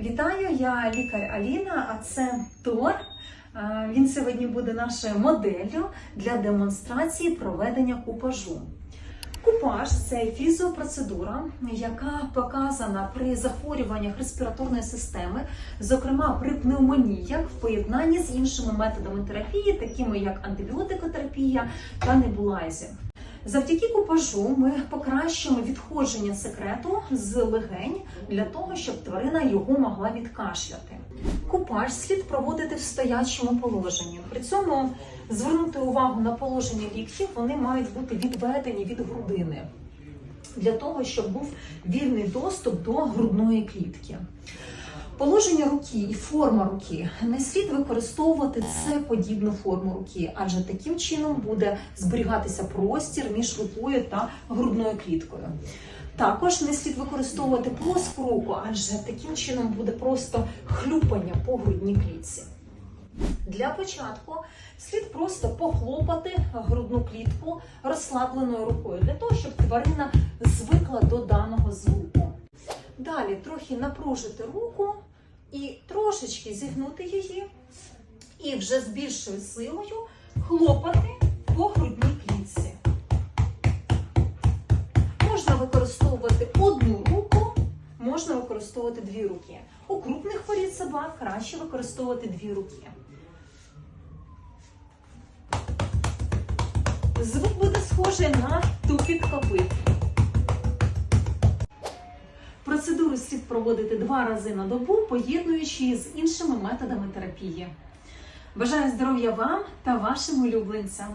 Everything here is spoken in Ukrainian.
Вітаю, я лікар Аліна, а це Тор. Він сьогодні буде нашою моделлю для демонстрації проведення купажу. Купаж це фізіопроцедура, яка показана при захворюваннях респіраторної системи, зокрема при пневмоніях в поєднанні з іншими методами терапії, такими як антибіотикотерапія та небулайзінг. Завдяки купажу ми покращуємо відходження секрету з легень для того, щоб тварина його могла відкашляти. Купаж слід проводити в стоячому положенні. При цьому звернути увагу на положення ліктів, вони мають бути відведені від грудини для того, щоб був вільний доступ до грудної клітки. Положення руки і форма руки не слід використовувати це подібну форму руки, адже таким чином буде зберігатися простір між рукою та грудною кліткою. Також не слід використовувати плоску руку, адже таким чином буде просто хлюпання по грудній клітці. Для початку слід просто похлопати грудну клітку розслабленою рукою, для того, щоб тварина звикла до даного звуку. Далі трохи напружити руку і трошечки зігнути її, і вже з більшою силою хлопати по грудній клітці. Можна використовувати одну руку, можна використовувати дві руки. У крупних порід собак краще використовувати дві руки. Звук буде схожий на тупіт копит. Слід проводити два рази на добу, поєднуючи з іншими методами терапії. Бажаю здоров'я вам та вашим улюбленцям!